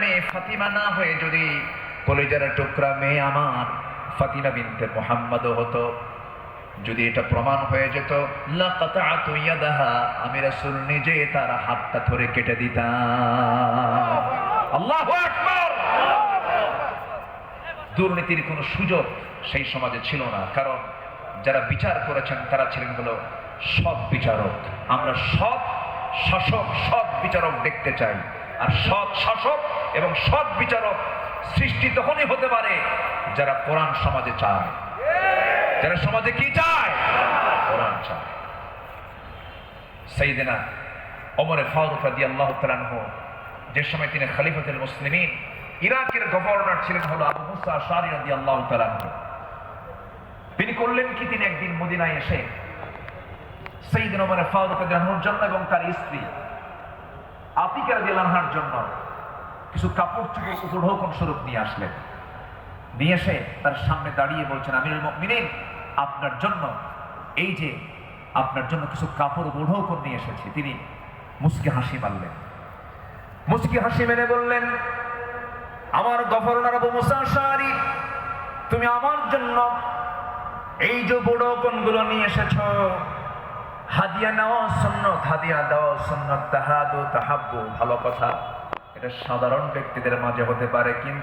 মেয়ে ফাতিমা না হয়ে যদি টুকরা মেয়ে আমার ফাতিমা বিনতে হতো। যদি এটা প্রমাণ হয়ে যেত আমি রাসূল নিজে তার হাতটা ধরে কেটে দিতাম। দুর্নীতির কোনো সুযোগ সেই সমাজে ছিল না, কারণ যারা বিচার করেছেন তারা ছিলেন হলো সৎ বিচারক। আমরা সৎ শাসক, সৎ বিচারক দেখতে চাই। আর সৎ শাসক এবং সৎ বিচারক সৃষ্টি তখনই হতে পারে যারা কোরআন সমাজে চায়। যারা সমাজে কি চায়? কোরআন চায়। অমরে আল্লাহ যে সময় তিনি খলিফাতুল মুসলিমিন ইরাকের গভর্নর ছিলেন হলো আবু মুসা রাদি আল্লাহ তিনি করলেন কি? তিনি একদিন মদিনায় এসে সেইদিন ওমরে ফারুক জন্য এবং তার স্ত্রী আতিকা রাদি আল্লাহর জন্য কিছু কাপড় চুপড় উপঢৌকন স্বরূপ নিয়ে আসলেন। নিয়ে এসে তার সামনে দাঁড়িয়ে বলছেন, আমিরুল মুমিনিন, আপনার জন্য, এই যে আপনার জন্য কিছু কাপড় উপঢৌকন নিয়ে এসেছি। তিনি মুসকে হাসি মারলেন। মুসকি হাসি মেরে বললেন, আমার গভর্নর আবু মুসা শাহরি, তুমি আমার জন্য এই যে বুড়োকনগুলো নিয়ে এসেছ হাদিয়া নেওয়া সন্ন্যত হাদিয়া দেওয়া সন্ন্যত তাহাদু, তাহাব্বু, ভালো কথা। এটা সাধারণ ব্যক্তিদের মাঝে হতে পারে, কিন্তু